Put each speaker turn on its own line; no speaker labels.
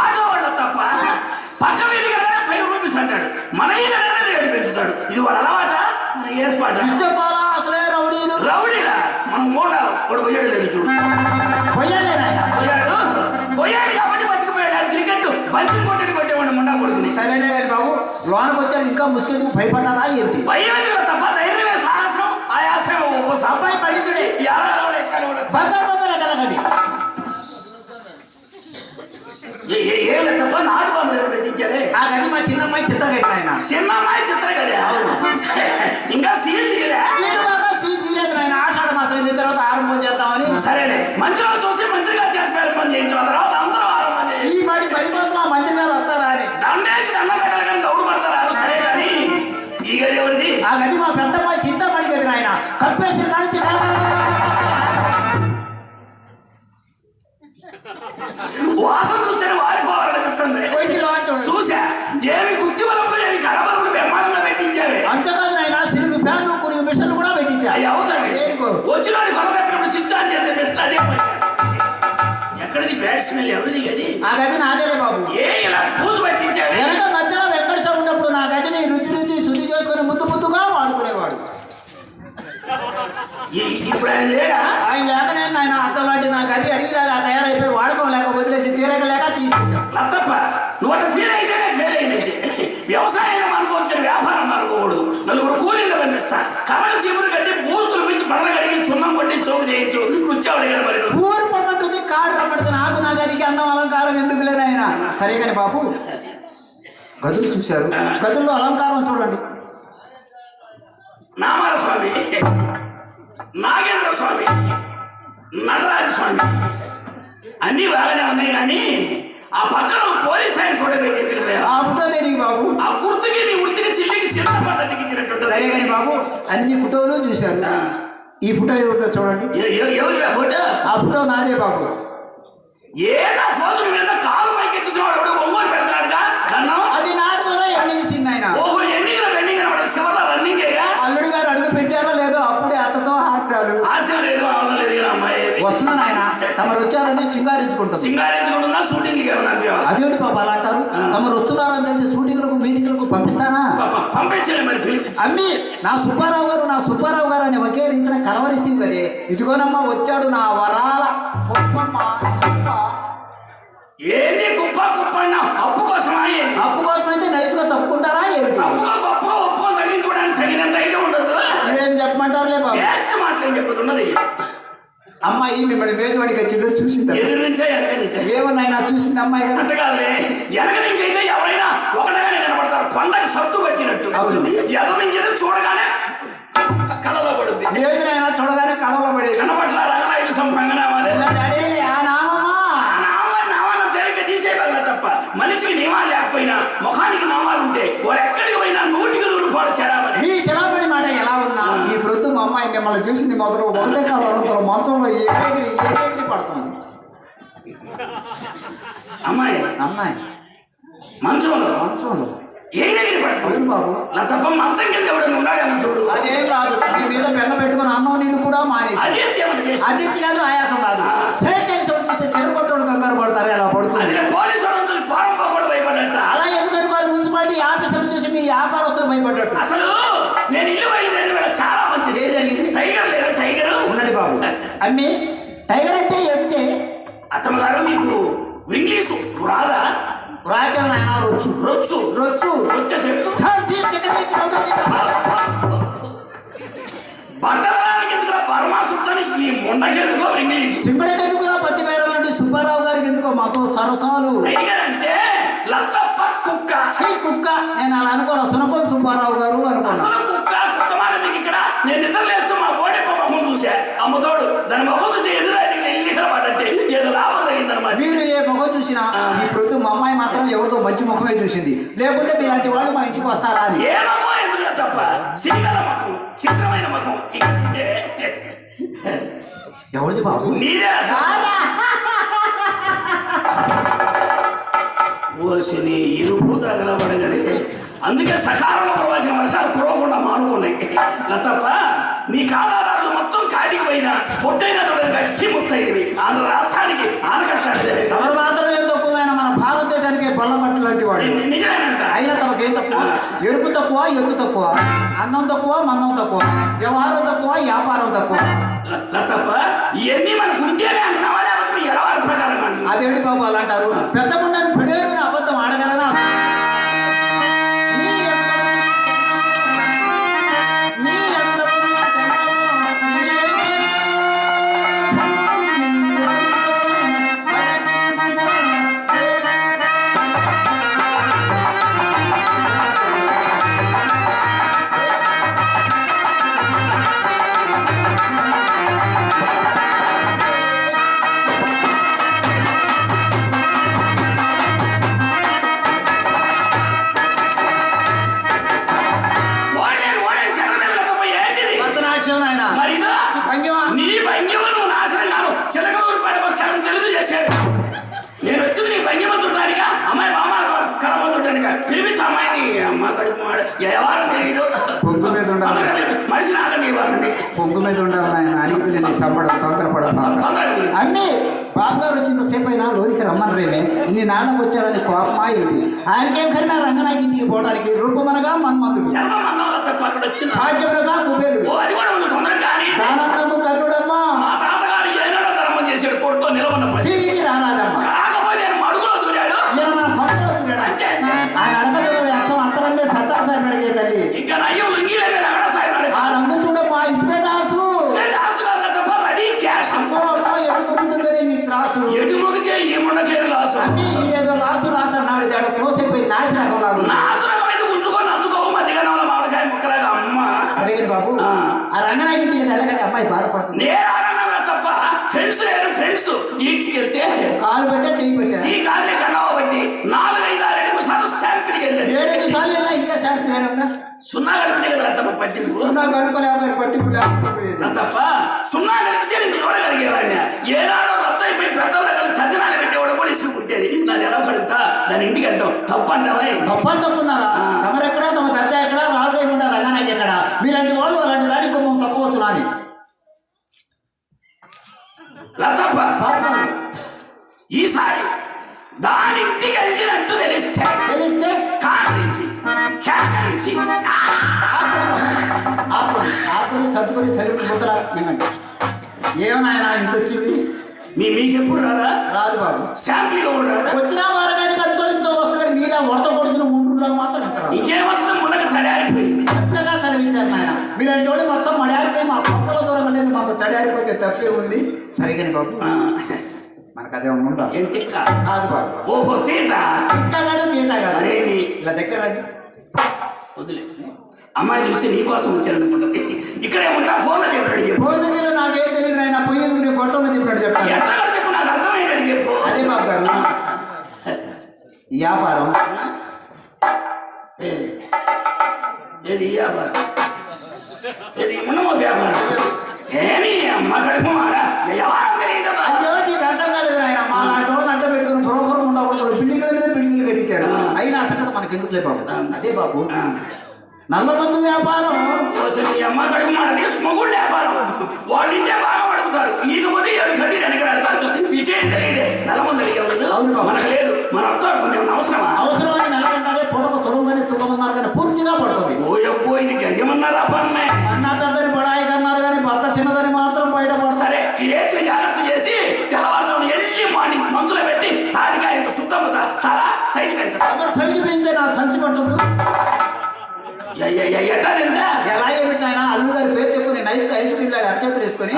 Auto వాళ్ళ తప్ప పక్క మీదకి ఫైవ్ రూపీస్ అంటాడు. మన మీద రాగానే రేటు పెంచుతాడు. ఇది వాళ్ళ అలవాట? మన ఏర్పాటు?
ఇష్టపాలా? అసలే రౌడీలు.
రౌడీలా? మనం మూడాలం వాడు పోయాడు లేదు చూడు. పోయాడు. పోయాడు కాబట్టి బతికిపోయాడు. అది క్రికెట్ బంతిని కొట్టడి కొట్టేవాడు ముండా కొడుకుని.
సరేనే కానీ బాబు. లోనకి వచ్చారు ఇంకా ముసుకెందుకు భయపడ్డారా ఏంటి?
భయం ఎందుకు? తప్ప ధైర్యమే సాహసం ఆయాసం ఉపసం
అబ్బాయి పండితుడే
ఎలా.
బంగారు బంగారు ఎక్కడగండి
ఏ- ఏ- ఏం లేదు తప్ప నాటు ఎవరు పెట్టించారే?
ఆ గది మా చిన్నమ్మాయి చిత్రగతి నాయన.
చిన్న అమ్మాయి చిత్ర కదా ఇంకా సీల్
సీట్ తీయలేదు నాయన. ఆషాఢ మాసం అయిన తర్వాత ఆరంభం చేద్దామని.
సరేలే మంచిలో చూసి మంత్రిగా చేర్పారు పని చేయించు తర్వాత అందరూ ఆరంభం
ఈ పాటి పని కోసం ఆ మంత్రి గారు వస్తారా అని.
దండేసి దండం పెట్టాలి కానీ దౌడు పడతారు? సరే కానీ ఈ గది ఎవరిది?
ఆ గది మా పెద్దమ్మాయి చింతామణి గది నాయన. కప్పేసి కానిచ్చి
బ్యాడ్ స్మెల్ ఎవరిది గది?
ఆ గది నాదేలే బాబు.
ఏ ఇలా పూజు పెట్టించావే?
వెనక మధ్యలో వెంకటేశ్వర ఉన్నప్పుడు నా గదిని రుద్ది రుద్ది శుద్ధి చేసుకొని ముద్దు ముద్దుగా వాడుకునేవాడు.
ఇప్పుడు ఆయన లేడా?
ఆయన లేకనే ఆయన అర్థం లాంటి నా గది అడిగిలాగా తయారైపోయి వాడకం లేక వదిలేసి తీరక లేక తీసేసాం
లత్తప్ప ఫీల్ అయితేనే ఫెయిల్ అయినది. వ్యవసాయం అనుకోవచ్చు కానీ వ్యాపారం అనుకోకూడదు నలుగురు కూలీలు పంపిస్తా. కర్రలు చీపురు కట్టి బూస్తులు పెంచి బండ్ల కడిగి చున్నం కొట్టి చోకు చేయించు. వచ్చాడు కానీ మరి
నాకు నా గదికి అందం అలంకారం ఎందుకులే నాయన? సరే కానీ బాబు గదులు చూశారు. గదుల్లో అలంకారం చూడండి.
నామాల స్వామి నాగేంద్ర స్వామి నటరాజ స్వామి అన్నీ బాగానే ఉన్నాయి కానీ ఆ పక్కన పోలీస్ ఆయన ఫోటో
దేనికి బాబు?
ఆ గుర్తుకి మీ వృత్తికి చిల్లికి చిన్న పంట
సరే కానీ
దిగించినట్టుంటది
బాబు అన్ని ఫోటోలు చూశారు. ఈ ఫోటో ఎవరిదో చూడండి.
ఎవరి ఫోటో?
ఆ ఫోటో నాదే బాబు.
ఏ నా ఫోన్ మీద కాలు పైకి ఎత్తుతున్నాడు ఎవడో ఒంగోలు పెడుతున్నాడుగా దన్నం
అది నాటుకోలో ఎండింగ్ ఆయన
ఓహో ఎండింగ్లో అనమాట చివరిలో రన్నింగ్
అల్లుడు గారు అడుగు పెట్టారో లేదో అప్పుడే అత్తతో హాస్యాలు.
ఆశ లేదు అవడం లేదు అమ్మాయి
వస్తున్నాను ఆయన తమరు సింగారించుకుంటుందా.
షూటింగ్కి ఏమన్నా
అదేంటి పాప అలా అంటారు? తమరు వస్తున్నారని తెలిసి షూటింగ్లకు మీటింగ్లకు పంపిస్తానా?
పంపించలే మరి
అమ్మి నా సుబ్బారావు గారు నా సుబ్బారావు గారు అని ఒకే రీతిన కలవరిస్తూ కదే. ఇదిగోనమ్మా వచ్చాడు నా వరాల కుప్పమ్మ. కుప్ప.
ఏంది కుప్ప కుప్ప అన్నా అప్పు కోసమా?
అప్పు కోసం అయితే నైస్గా తప్పుకుంటారా ఏమిటి?
తప్పుగా గొప్ప ఒప్పుకొని తగ్గించుకోవడానికి తగినంత అయితే ఉండదు.
ఏం చెప్పమంటారులే బాబు?
వేస్ట్ మాటలు ఏం చెప్పదు ఉన్నది
అమ్మాయి మిమ్మల్ని మేజువాడికి వచ్చిందో చూసింది?
ఎదురు నుంచే వెనక నుంచే.
ఏమన్నా ఆయన చూసింది అమ్మాయి
అంతే కాదులే వెనక నుంచి అయితే ఎవరైనా ఒకటగానే కనపడతారు కొండకి సత్తు పెట్టినట్టు.
అవును.
ఎదురు నుంచి చూడగానే కళలో పడుద్ది.
లేదు నాయన చూడగానే కళలో పడేది.
కనపట్ల
అమ్మాయి మిమ్మల్ని చూసింది మొదలు ఒకటే కాలంతో మంచంలో ఏకెగిరి ఏకెగిరి పడుతుంది.
అమ్మాయి
అమ్మాయి.
మంచంలో
మంచంలో.
ఏ దగ్గర పడుతుంది
బాబు.
నా తప్ప మంచం కింద ఎవడైనా ఉన్నాడేమో చూడు?
అదేం కాదు మీ మీద పెన్న పెట్టుకుని అన్నం నీళ్ళు కూడా మానేసి. అజెత్తి కాదు ఆయాసం కాదు. శ్రేష్ఠ అయిన చూస్తే చెరుకొట్టోడు కంగారు పడతారు ఎలా పడుతుంది?
పోలీసు ఫారం పోకూడదు భయపడట
అలా ఎందుకు అనుకోవాలి? మున్సిపాలిటీ ఆఫీసర్లు చూసి మీ వ్యాపారస్తులు భయపడ్డట్టు.
అసలు నేను ఇల్లు బయలుదేరిన వేళ చాలా మంచిది.
ఏం జరిగింది?
టైగర్ లేదా టైగర్.
ఉండండి బాబు. అమ్మి టైగర్ అంటే ఎట్టే
అత్తమ్మ గారు మీకు ఇంగ్లీషు రాదా?
రాకెల్ నాయన రొచ్చు?
రొచ్చు.
రొచ్చు.
వచ్చేసి రేపు బట్టలకి ఎందుకు బర్మా సుట్టని ఈ ముండకెందుకో ఇంగ్లీష్
సింగడకెందుకుగా పత్తి పేరమైనటువంటి సుబ్బారావు గారికి ఎందుకో మాతో సరసాలు.
టైగర్ అంటే లత్తప్ప కుక్క.
కుక్క. నేను అలా అనుకోను. చూసిన మీ ప్రొద్దు మా అమ్మాయి మాత్రం ఎవరితో మంచి ముఖమే చూసింది. లేకుంటే మీలాంటి వాళ్ళు మా ఇంటికి వస్తారా అని.
తప్ప? చిత్రమైన ముఖం.
ఎవరిది బాబు?
ఓసిని ఇరుపు తగలబడగలి అందుకే సకాలంలో ప్రవచన వర్షాలు కురవకుండా మానుకున్నాయి. లతప్ప నీ ఖాతాదారులు మొత్తం కాటికి పోయినా పొట్టైనా తోడని గట్టి ముత్తైనవి. ఆంధ్ర రాష్ట్ర తప్ప
ఎత్తు తక్కువ. అన్నం తక్కువ మన్నం తక్కువ. వ్యవహారం తక్కువ వ్యాపారం తక్కువ.
లతప్ప ఇవన్నీ మనకు ఉంటేనే అంటున్నావా? లేకపోతే ప్రకారం?
అదేంటి బాబు అలా అంటారు? పెద్ద గుండెని పిడేరుని అబద్ధం ఆడగలనా? భరతనాట్యం ఆయన
మరి
భంగిమా?
నీ భంగిమ నువ్వు నాశనం కాదు. చిలకలూరు పడి వచ్చాను తెలుగు చేశాడు నేను వచ్చింది నీ భంగిమ చుట్టానిక అమ్మాయి మామ కలమ చుట్టానిక పిలిపించి అమ్మాయిని. అమ్మ కడుపు మాడ ఎవరు తెలియదు.
పొంగు మీద ఉండాలి.
మనిషి నాగని ఇవ్వాలండి
పొంగు మీద ఉండాలి ఆయన అనిగితే నీ సంబడం తొందరపడదు
తొందరగా.
అన్నీ బాబు గారు వచ్చినంతసేపు అయినా లోనికి రమ్మని రేమే ఇన్ని నాళ్ళకు వచ్చాడని కోపమా ఏంటి? ఆయనకేం కరినా రంగనాయకి ఇంటికి పోవడానికి రూపమనగా
వచ్చింది.
భాగ్యమునగా కుబేరుడు. దానమునకు కర్ణుడమ్మా
మా తాతగారు ఈ లాసు
అన్నీ ఇదేదో లాసు అన్నాడు దాడ క్లోజ్ అయిపోయి నాశ రకం లాగు
నాశనం అయితే ఉంచుకొని వాళ్ళ మామిడికాయ ముక్కలాగా అమ్మ.
సరే కానీ బాబు
ఆ.
రంగనాయకి ఇంటికి వెళ్ళకంటే అమ్మాయి బాధపడుతుంది.
నేరానన్నా తప్ప ఫ్రెండ్స్ లేరు ఫ్రెండ్స్ ఈడ్చికెళ్తే
కాలు పెట్టా చెయ్యి పెట్టా.
సీ కాదులే కన్నావు బట్టి నాలుగు ఐదు ఆరు ఎనిమిది సార్లు శాంపిల్కి వెళ్ళేది.
ఏడైదు సార్లు ఇంకా ఉందా?
సున్నా కలిపితే కదా తప్ప పట్టింపు?
సున్నా కనుక లేకపోతే పట్టింపు
తప్ప
తప్పున్నారా తమరెక్కడ తమ దర్జా ఎక్కడ రాజుగా రంగనాయకి ఎక్కడ? మీలాంటి వాళ్ళు అలాంటి దానికి గుమ్మం తక్కువచ్చు నాని
లతప్ప
పాపం
ఈసారి దాని ఇంటికి వెళ్ళినట్టు తెలిస్తే
తెలిస్తే?
కాకరించి కేకరించి
ఆపుకొని ఆపుకొని సర్దుకొని సరిగ్గా ముద్ర ఏమండి ఏమన్నా ఇంత వచ్చింది.
మీ మీకెప్పుడు రాదా?
రాదు బాబు.
శాంపుల్ కూడా రాదా?
వచ్చిన వారగానికి అంతో ఇంతో వస్తుంది మీలా వడత పొడిచిన ఉండ్రులో మాత్రం రాదు.
ఇంకేం వస్తుంది ముండక తడారిపోయింది
చక్కగా సెలవించారు నాయన. మీలాంటి వాళ్ళు మొత్తం మడారిపోయి మా పక్కల దూరం లేదు మాకు తడారిపోతే తప్పే ఉంది? సరే కానీ బాబు
ఆ,
మనకు అదే ఉందా?
ఏం తిక్క?
కాదు బాబు.
ఓహో తీట?
ఇంకా కాదు తీటా కాదు.
అదేంటి
ఇలా దగ్గర రండి.
వదిలే. అమ్మాయి చూసి నీకోసం వచ్చారనుకుంటుంది ఇక్కడే ఉంటా ఫోన్లో చెప్పాడు చెప్పు.
ఫోన్ దగ్గర నాకేం తెలియదు నాయన పోయేందుకు నేను గొట్టంలో చెప్పినట్టు చెప్తాను
ఎట్లా చెప్పు? నాకు అర్థమయ్యాడు చెప్పు.
అదే బాబు గారు. వ్యాపారం
ఏ, ఏది ఈ వ్యాపారం ఏది ఉన్నమో వ్యాపారం ఏమి అమ్మ కడుపు మాడ వ్యవహారం తెలియదమ్మా
అయ్యో నీకు అర్థం కాలేదు నాయన మా లాంటి వాళ్ళు అడ్డ పెట్టుకుని బ్రోకర్ ఉండకూడదు బిల్డింగ్ మీద బిల్డింగ్లు కట్టించారు అయినా సంగతి మనకి ఎందుకు లే బాబు అదే బాబు
ఆ,
నల్ల మందు వ్యాపారం
ఓసి నీ అమ్మ కడుపు మాటది స్మగుళ్ళు వ్యాపారం సైజు పెంచడం
మరి సైజు పెంచే నా సంచి పట్టొద్దు
ఎ- ఎ- ఎ- ఎట్టా తింటా?
ఎలా ఏమిటైనా అల్లు గారి పేరు చెప్పు నేను ఐస్ ఐస్ క్రీమ్ లాగా అరచేతులు వేసుకొని.